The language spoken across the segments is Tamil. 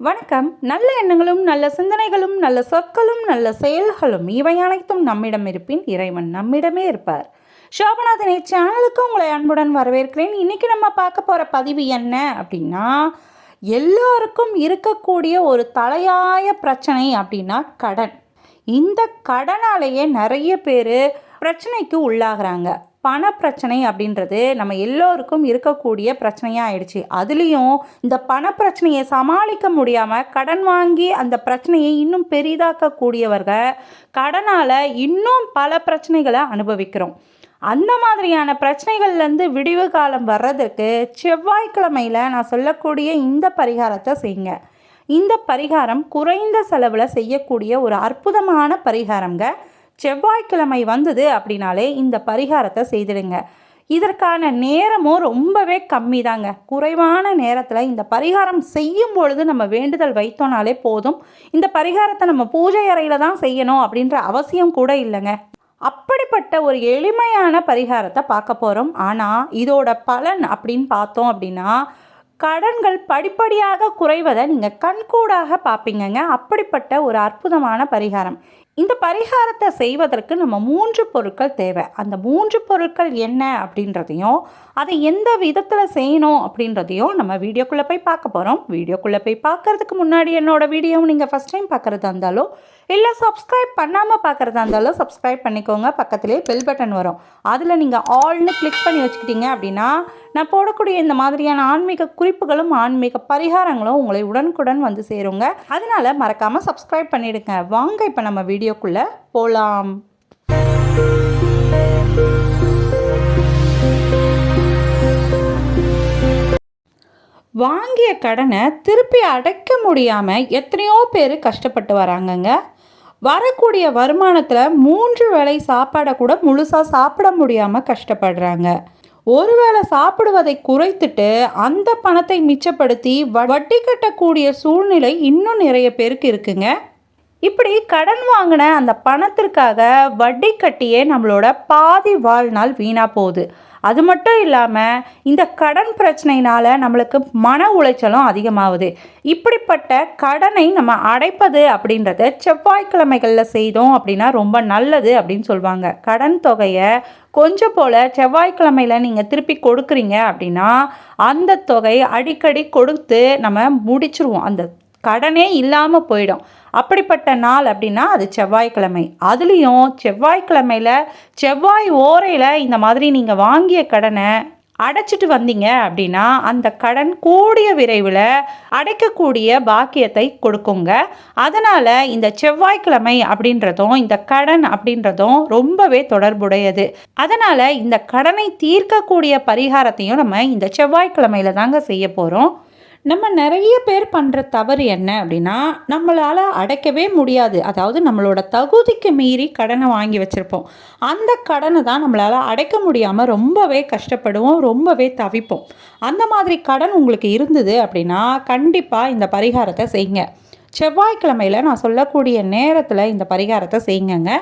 வணக்கம். நல்ல எண்ணங்களும் நல்ல சிந்தனைகளும் நல்ல சொற்களும் நல்ல செயல்களும் இவை அனைத்தும் நம்மிடம் இருப்பின் இறைவன் நம்மிடமே இருப்பார். சோபநாதனை சேனலுக்கு உங்களை அன்புடன் வரவேற்கிறேன். இன்னைக்கு நம்ம பார்க்க போகிற பதிவு என்ன அப்படின்னா எல்லோருக்கும் இருக்கக்கூடிய ஒரு தலையாய பிரச்சனை அப்படின்னா கடன். இந்த கடனாலேயே நிறைய பேர் பிரச்சனைக்கு உள்ளாகிறாங்க. பண பிரச்சனை அப்படின்றது நம்ம எல்லோருக்கும் இருக்கக்கூடிய பிரச்சனையாக ஆயிடுச்சு அதுலேயும் இந்த பண பிரச்சனையை சமாளிக்க முடியாமல் கடன் வாங்கி அந்த பிரச்சனையை இன்னும் பெரிதாக்கக்கூடியவர்கள் கடனால் இன்னும் பல பிரச்சனைகளை அனுபவிக்கிறோம். அந்த மாதிரியான பிரச்சனைகள்லேருந்து விடிவு காலம் வர்றதுக்கு செவ்வாய்க்கிழமையில் நான் சொல்லக்கூடிய இந்த பரிகாரத்தை செய்யுங்க. இந்த பரிகாரம் குறைந்த செலவில் செய்யக்கூடிய ஒரு அற்புதமான பரிகாரங்க செவ்வாய்க்கிழமை வந்தது அப்படின்னாலே இந்த பரிகாரத்தை செய்திடுங்க. இதற்கான நேரமும் ரொம்பவே கம்மி தாங்க குறைவான நேரத்தில் இந்த பரிகாரம் செய்யும் பொழுது நம்ம வேண்டுதல் வைத்தோனாலே போதும். இந்த பரிகாரத்தை நம்ம பூஜை அறையில் தான் செய்யணும் அப்படின்ற அவசியம் கூட இல்லைங்க. அப்படிப்பட்ட ஒரு எளிமையான பரிகாரத்தை பார்க்க போகிறோம் ஆனால் இதோட பலன் அப்படின்னு பார்த்தோம் அப்படின்னா கடன்கள் படிப்படியாக குறைவதை நீங்கள் கண்கூடாக பார்ப்பீங்கங்க. அப்படிப்பட்ட ஒரு அற்புதமான பரிகாரம். இந்த பரிகாரத்தை செய்வதற்கு நம்ம மூன்று பொருட்கள் தேவை. அந்த மூன்று பொருட்கள் என்ன அப்படின்றதையும் அதை எந்த விதத்தில் செய்யணும் அப்படின்றதையும் நம்ம வீடியோக்குள்ளே போய் பார்க்க போகிறோம் வீடியோக்குள்ளே போய் பார்க்கறதுக்கு முன்னாடி என்னோட வீடியோவும் நீங்கள் ஃபஸ்ட் டைம் பார்க்குறதா இருந்தாலும் இல்லை சப்ஸ்கிரைப் பண்ணாமல் பார்க்குறதா இருந்தாலும் சப்ஸ்கிரைப் பண்ணிக்கோங்க. பக்கத்துலேயே பெல் பட்டன் வரும். அதில் நீங்கள் ஆல்னு கிளிக் பண்ணி வச்சுக்கிட்டீங்க அப்படின்னா நான் போடக்கூடிய இந்த மாதிரியான ஆன்மீக குறிப்புகளும் ஆன்மீக பரிகாரங்களும் உங்களை உடனுக்குடன் வந்து சேருங்க. அதனால் மறக்காமல் சப்ஸ்கிரைப் பண்ணிவிடுங்க வாங்க இப்போ நம்ம வீடியோக்குள்ளே போகலாம் வாங்கிய கடனை திருப்பி அடைக்க முடியாமல் எத்தனையோ பேர் கஷ்டப்பட்டு வராங்கங்க. வரக்கூடிய வருமானத்தில் மூன்று வேளை சாப்பாடை கூட முழுசாக சாப்பிட முடியாமல் கஷ்டப்படுறாங்க. ஒருவேளை சாப்பிடுவதை குறைத்துட்டு அந்த பணத்தை மிச்சப்படுத்தி வ- வட்டி கட்டக்கூடிய சூழ்நிலை இன்னும் நிறைய பேருக்கு இருக்குங்க. இப்படி கடன் வாங்கின அந்த பணத்திற்காக வட்டி கட்டியே நம்மளோட பாதி வாழ்நாள் வீணாக போகுது. அது மட்டும் இல்லாமல் இந்த கடன் பிரச்சனையினால் நம்மளுக்கு மன உளைச்சலும் அதிகமாகுது. இப்படிப்பட்ட கடனை நம்ம அடைப்பது அப்படின்றத செவ்வாய்க்கிழமைகளில் செய்தோம் அப்படின்னா ரொம்ப நல்லது அப்படின்னு சொல்லுவாங்க கடன் தொகையை கொஞ்சம் போல் செவ்வாய்க்கிழமையில் நீங்கள் திருப்பி கொடுக்குறீங்க அப்படின்னா அந்த தொகை அடிக்கடி கொடுத்து நம்ம முடிச்சிருவோம். அந்த கடனே இல்லாமல் போயிடும். அப்படிப்பட்ட நாள் அப்படின்னா அது செவ்வாய்க்கிழமை. அதுலேயும் செவ்வாய்க்கிழமையில் செவ்வாய் ஓரையில் இந்த மாதிரி நீங்கள் வாங்கிய கடனை அடைச்சிட்டு வந்தீங்க அப்படின்னா அந்த கடன் கூடிய விரைவில் அடைக்கக்கூடிய பாக்கியத்தை கொடுக்குங்க. அதனால் இந்த செவ்வாய்க்கிழமை அப்படின்றதும் இந்த கடன் அப்படின்றதும் ரொம்பவே தொடர்புடையது. அதனால் இந்த கடனை தீர்க்கக்கூடிய பரிகாரத்தையும் நம்ம இந்த செவ்வாய்க்கிழமையில தாங்க செய்ய போகிறோம் நம்ம நிறைய பேர் பண்ணுற தவறு என்ன அப்படின்னா நம்மளால் அடைக்கவே முடியாது. அதாவது நம்மளோட தகுதிக்கு மீறி கடனை வாங்கி வச்சுருப்போம். அந்த கடனை தான் நம்மளால் அடைக்க முடியாமல் ரொம்பவே கஷ்டப்படுவோம் ரொம்பவே தவிப்போம். அந்த மாதிரி கடன் உங்களுக்கு இருந்தது அப்படின்னா கண்டிப்பாக இந்த பரிகாரத்தை செய்யுங்க. செவ்வாய்க்கிழமையில் நான் சொல்லக்கூடிய நேரத்தில் இந்த பரிகாரத்தை செய்யுங்கங்க.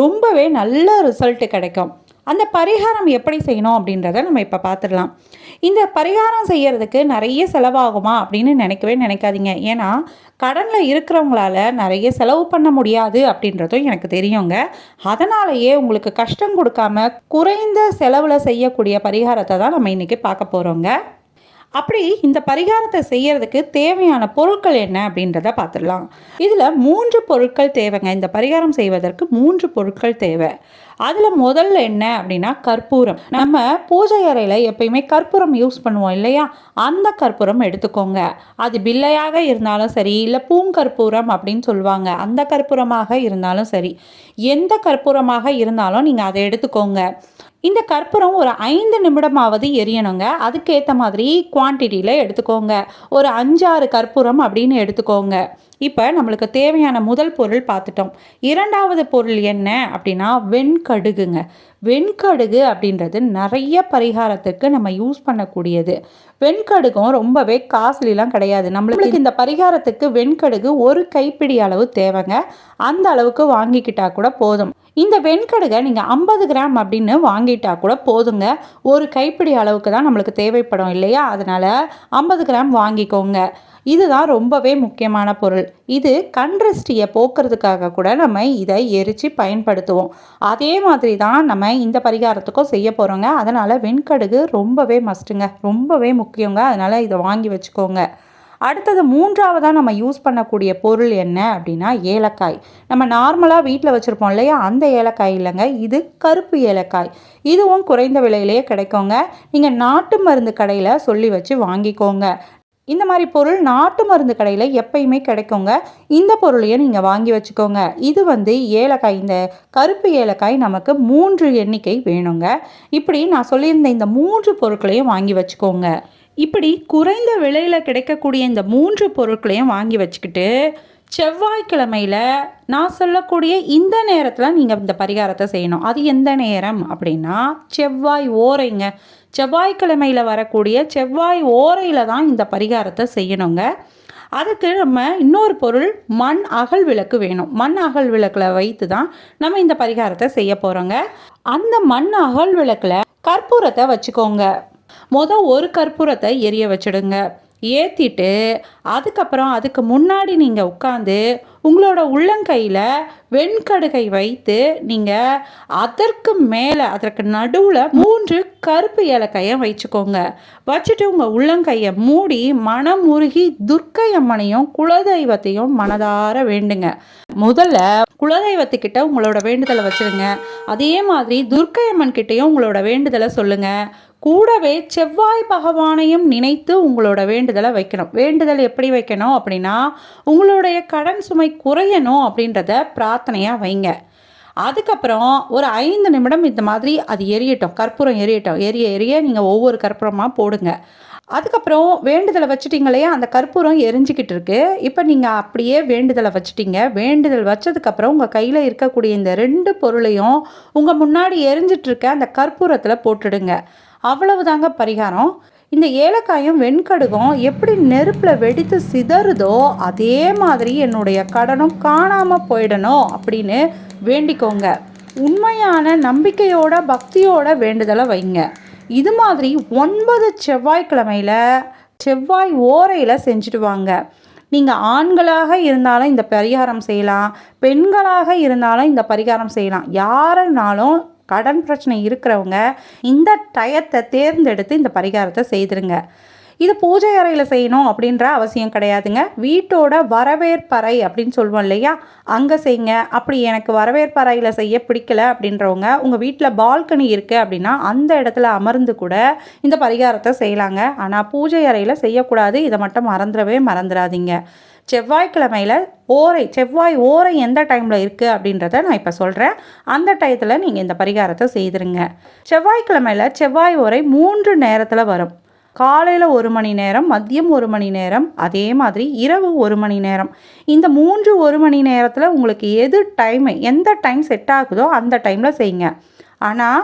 ரொம்பவே நல்ல ரிசல்ட்டு கிடைக்கும். அந்த பரிகாரம் எப்படி செய்யணும் அப்படின்றத நம்ம இப்போ பார்த்துடலாம் இந்த பரிகாரம் செய்கிறதுக்கு நிறைய செலவாகுமா அப்படின்னு நினைக்கவே நினைக்காதீங்க. ஏன்னா கடனில் இருக்கிறவங்களால நிறைய செலவு பண்ண முடியாது அப்படின்றதும் எனக்கு தெரியுங்க. அதனாலேயே உங்களுக்கு கஷ்டம் கொடுக்காம குறைந்த செலவில் செய்யக்கூடிய பரிகாரத்தை தான் நம்ம இன்றைக்கி பார்க்க போகிறோங்க அப்படி இந்த பரிகாரத்தை செய்யறதுக்கு தேவையான பொருட்கள் என்ன அப்படின்றத பார்த்துடலாம். இதில் மூன்று பொருட்கள் தேவைங்க. இந்த பரிகாரம் செய்வதற்கு மூன்று பொருட்கள் தேவை. அதில் முதல்ல என்ன அப்படின்னா கற்பூரம். நம்ம பூஜை அறையில் எப்பயுமே கற்பூரம் யூஸ் பண்ணுவோம் இல்லையா? அந்த கற்பூரம் எடுத்துக்கோங்க. அது பில்லையாக இருந்தாலும் சரி இல்லை பூங்கற்பூரம் அப்படின்னு சொல்லுவாங்க. அந்த கற்பூரமாக இருந்தாலும் சரி எந்த கற்பூரமாக இருந்தாலும் நீங்கள் அதை எடுத்துக்கோங்க. இந்த கற்பூரம் ஒரு ஐந்து நிமிடமாவது எரியணுங்க. அதுக்கேற்ற மாதிரி குவான்டிட்டியில் எடுத்துக்கோங்க. ஒரு அஞ்சாறு கற்பூரம் அப்படின்னு எடுத்துக்கோங்க. இப்போ நம்மளுக்கு தேவையான முதல் பொருள் பார்த்துட்டோம். இரண்டாவது பொருள் என்ன அப்படின்னா வெண்கடுகுங்க. வெண்கடுகு அப்படின்றது நிறைய பரிகாரத்துக்கு நம்ம யூஸ் பண்ணக்கூடியது. வெண்கடுகும் ரொம்பவே காஸ்ட்லிலாம் கிடையாது. நம்மளுக்கு இந்த பரிகாரத்துக்கு வெண்கடுகு ஒரு கைப்பிடி அளவு தேவைங்க. அந்த அளவுக்கு வாங்கிக்கிட்டா கூட போதும். இந்த வெண்கடுகை நீங்கள் ஐம்பது கிராம் அப்படின்னு வாங்கிட்டா கூட போதுங்க. ஒரு கைப்பிடி அளவுக்கு தான் நம்மளுக்கு தேவைப்படும் இல்லையா? அதனால் ஐம்பது கிராம் வாங்கிக்கோங்க. இதுதான் ரொம்பவே முக்கியமான பொருள். இது கண்ட்ரஸ்டியை போக்குறதுக்காக கூட நம்ம இதை எரித்து பயன்படுத்துவோம். அதே மாதிரி தான் நம்ம இந்த பரிகாரத்துக்கும் செய்ய போகிறோங்க அதனால் வெண்கடுகு ரொம்பவே மஸ்ட்டுங்க ரொம்பவே முக்கியங்க. அதனால் இதை வாங்கி வச்சுக்கோங்க. அடுத்தது மூன்றாவதாக நம்ம யூஸ் பண்ணக்கூடிய பொருள் என்ன அப்படின்னா ஏலக்காய். நம்ம நார்மலாக வீட்டில் வச்சுருப்போம் இல்லையா? அந்த ஏலக்காய் இல்லைங்க. இது கருப்பு ஏலக்காய். இதுவும் குறைந்த விலையிலேயே கிடைக்குங்க. நீங்கள் நாட்டு மருந்து கடையில் சொல்லி வச்சு வாங்கிக்கோங்க. இந்த மாதிரி பொருள் நாட்டு மருந்து கடையில் எப்பயுமே கிடைக்குங்க. இந்த பொருளையும் நீங்கள் வாங்கி வச்சுக்கோங்க. இது வந்து ஏலக்காய் இந்த கருப்பு ஏலக்காய் நமக்கு மூன்று எண்ணிக்கை வேணுங்க. இப்படி நான் சொல்லியிருந்த இந்த மூன்று பொருட்களையும் வாங்கி வச்சுக்கோங்க. இப்படி குறைந்த விலையில் கிடைக்கக்கூடிய இந்த மூன்று பொருட்களையும் வாங்கி வச்சுக்கிட்டு செவ்வாய்க்கிழமையில் நான் சொல்லக்கூடிய இந்த நேரத்தில் நீங்கள் இந்த பரிகாரத்தை செய்யணும். அது எந்த நேரம் அப்படின்னா செவ்வாய் ஓரைங்க. செவ்வாய்க்கிழமையில் வரக்கூடிய செவ்வாய் ஓரையில் தான் இந்த பரிகாரத்தை செய்யணுங்க. அதுக்கு நம்ம இன்னொரு பொருள் மண் அகல் விளக்கு வேணும். மண் அகல் விளக்கில் வைத்து தான் நம்ம இந்த பரிகாரத்தை செய்ய போகிறோங்க அந்த மண் அகல் விளக்கில் கற்பூரத்தை வச்சுக்கோங்க. மொதல் ஒரு கற்பூரத்தை எரிய வச்சுடுங்க. ஏற்றிட்டு அதுக்கப்புறம் அதுக்கு முன்னாடி நீங்கள் உட்காந்து உங்களோட உள்ளங்கையில் வெண்கடுகை வைத்து நீங்கள் அதற்கு மேலே அதற்கு நடுவில் மூன்று கருப்பு ஏலக்காயை வச்சுக்கோங்க. வச்சுட்டு உங்கள் உள்ளங்கையை மூடி மனம் உருகி துர்க்கை அம்மனையும் குலதெய்வத்தையும் மனதார வேண்டுங்க. முதல்ல குலதெய்வத்துக்கிட்ட உங்களோட வேண்டுதலை வச்சுருங்க. அதே மாதிரி துர்க்கை அம்மன் கிட்டேயும் உங்களோட வேண்டுதலை சொல்லுங்கள் கூடவே செவ்வாய் பகவானையும் நினைத்து உங்களோட வேண்டுதலை வைக்கணும். வேண்டுதல் எப்படி வைக்கணும் அப்படின்னா உங்களுடைய கடன் சுமை குறையணும் அப்படின்றத பிரார்த்தனையாக வைங்க. அதுக்கப்புறம் ஒரு ஐந்து நிமிடம் இந்த மாதிரி அது எரியட்டும். கற்பூரம் எரியட்டும். எரிய எரிய நீங்கள் ஒவ்வொரு கற்பூரமாக போடுங்க. அதுக்கப்புறம் வேண்டுதலை வச்சுட்டிங்க இல்லையா? அந்த கற்பூரம் எரிஞ்சிக்கிட்டு இருக்கு. இப்போ நீங்கள் அப்படியே வேண்டுதலை வச்சுட்டீங்க. வேண்டுதல் வச்சதுக்கப்புறம் உங்கள் கையில் இருக்கக்கூடிய இந்த ரெண்டு பொருளையும் உங்கள் முன்னாடி எரிஞ்சிட்ருக்க அந்த கற்பூரத்தில் போட்டுடுங்க. அவ்வளவுதாங்க பரிகாரம். இந்த ஏலக்காயும் வெண்கடுகும் எப்படி நெருப்பில் வெடித்து சிதறுதோ அதே மாதிரி என்னுடைய கடனும் காணாமல் போயிடணும் அப்படின்னு வேண்டிக்கோங்க. உண்மையான நம்பிக்கையோட பக்தியோட வேண்டுதலை வைங்க. இது மாதிரி ஒன்பது செவ்வாய்க்கிழமையில் செவ்வாய் ஓரையில் செஞ்சுட்டு வாங்க. நீங்கள் ஆண்களாக இருந்தாலும் இந்த பரிகாரம் செய்யலாம் பெண்களாக இருந்தாலும் இந்த பரிகாரம் செய்யலாம். யாருனாலும் கடன் பிரச்சனை இருக்கிறவங்க இந்த டயத்தை தேர்ந்தெடுத்து இந்த பரிகாரத்தை செய்திருங்க. இது பூஜை அறையில் செய்யணும் அப்படின்ற அவசியம் கிடையாதுங்க. வீட்டோட வரவேற்பறை அப்படின்னு சொல்லுவோம் இல்லையா? அங்கே செய்யுங்க. அப்படி எனக்கு வரவேற்பறையில் செய்ய பிடிக்கல அப்படின்றவங்க உங்கள் வீட்டில் பால்கனி இருக்குது அப்படின்னா அந்த இடத்துல அமர்ந்து கூட இந்த பரிகாரத்தை செய்யலாங்க. ஆனால் பூஜை அறையில் செய்யக்கூடாது. இதை மட்டும் மறந்துடவே மறந்துடாதீங்க. செவ்வாய்க்கிழமையில் ஓரை செவ்வாய் ஓரை எந்த டைமில் இருக்குது அப்படின்றத நான் இப்போ சொல்கிறேன் அந்த டயத்தில் நீங்கள் இந்த பரிகாரத்தை செய்திருங்க. செவ்வாய்க்கிழமையில் செவ்வாய் ஓரை மூன்று நேரத்தில் வரும். காலையில் ஒரு மணி நேரம் மதியம் ஒரு மணி நேரம் அதே மாதிரி இரவு ஒரு மணி நேரம். இந்த மூன்று ஒரு மணி நேரத்தில் உங்களுக்கு எது டைம் எந்த டைம் செட் ஆகுதோ அந்த டைமில் செய்யுங்க. ஆனால்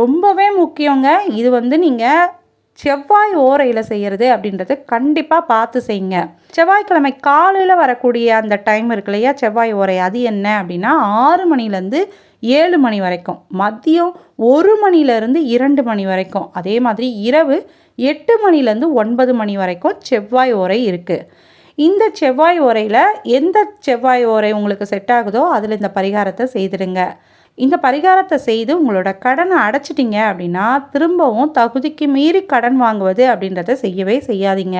ரொம்பவே முக்கியங்க இது வந்து நீங்கள் செவ்வாய் ஓரையில் செய்கிறது அப்படின்றது கண்டிப்பாக பார்த்து செய்யுங்க. செவ்வாய்க்கிழமை காலையில் வரக்கூடிய அந்த டைம் இருக்கு இல்லையா? செவ்வாய் ஓரை அது என்ன அப்படின்னா ஆறு மணிலேருந்து ஏழு மணி வரைக்கும். மதியம் ஒரு மணிலேருந்து இரண்டு மணி வரைக்கும். அதே மாதிரி இரவு எட்டு மணிலேருந்து ஒன்பது மணி வரைக்கும் செவ்வாய் ஓரை இருக்குது இந்த செவ்வாய் ஓரையில் எந்த செவ்வாய் ஓரை உங்களுக்கு செட் ஆகுதோ அதில் இந்த பரிகாரத்தை செய்திடுங்க. இந்த பரிகாரத்தை செய்து உங்களோட கடனை அடைச்சிட்டிங்க அப்படின்னா திரும்பவும் தகுதிக்கு மீறி கடன் வாங்குவது அப்படின்றத செய்யவே செய்யாதீங்க.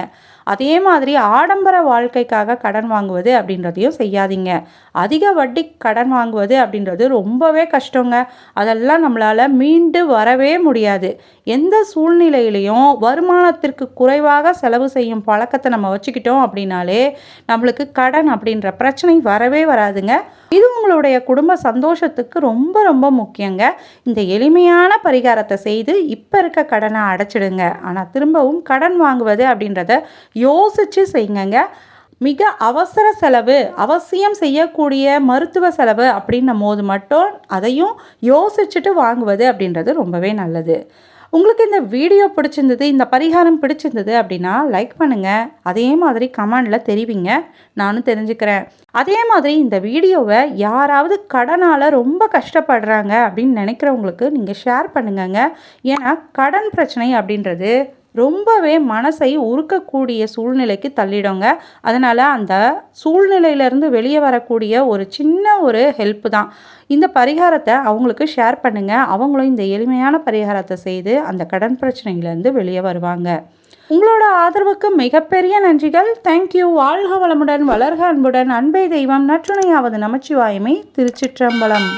அதே மாதிரி ஆடம்பர வாழ்க்கைக்காக கடன் வாங்குவது அப்படின்றதையும் செய்யாதீங்க. அதிக வட்டி கடன் வாங்குவது அப்படின்றது ரொம்பவே கஷ்டங்க. அதெல்லாம் நம்மளால் மீண்டு வரவே முடியாது. எந்த சூழ்நிலையிலையும் வருமானத்திற்கு குறைவாக செலவு செய்யும் பழக்கத்தை நம்ம வச்சுக்கிட்டோம் அப்படின்னாலே நம்மளுக்கு கடன் அப்படின்ற பிரச்சனை வரவே வராதுங்க. இது உங்களுடைய குடும்ப சந்தோஷத்துக்கு ரொம்ப ரொம்ப முக்கியங்க. இந்த எளிமையான பரிகாரத்தை செய்து இப்போ இருக்க கடனை அடைச்சிடுங்க. ஆனால் திரும்பவும் கடன் வாங்குவது அப்படின்றத யோசித்து செய்யுங்க மிக அவசர செலவு அவசியம் செய்யக்கூடிய மருத்துவ செலவு அப்படின்னும் போது மட்டும் அதையும் யோசிச்சுட்டு வாங்குவது அப்படின்றது ரொம்பவே நல்லது. உங்களுக்கு இந்த வீடியோ பிடிச்சிருந்தது இந்த பரிகாரம் பிடிச்சிருந்தது அப்படின்னா லைக் பண்ணுங்கள் அதே மாதிரி கமெண்டில் தெரிவிங்க. நானும் தெரிஞ்சுக்கிறேன். அதே மாதிரி இந்த வீடியோவை யாராவது கடனால் ரொம்ப கஷ்டப்படுறாங்க அப்படின்னு நினைக்கிறவங்களுக்கு நீங்கள் ஷேர் பண்ணுங்கங்க. ஏன்னா கடன் பிரச்சனை அப்படின்றது ரொம்பவே மனசை உருக்கக்கூடிய சூழ்நிலைக்கு தள்ளிடுங்க. அதனால் அந்த சூழ்நிலையிலேருந்து வெளியே வரக்கூடிய ஒரு சின்ன ஒரு ஹெல்ப் தான். இந்த பரிகாரத்தை அவங்களுக்கு ஷேர் பண்ணுங்கள் அவங்களும் இந்த எளிமையான பரிகாரத்தை செய்து அந்த கடன் பிரச்சனையிலேருந்து வெளியே வருவாங்க. உங்களோட ஆதரவுக்கு மிகப்பெரிய நன்றிகள். தேங்க்யூ வாழ்க வளமுடன் வளர்க அன்புடன். அன்பை தெய்வம் நற்றுணையாவது நமச்சிவாயமை திருச்சிற்றம்பலம்.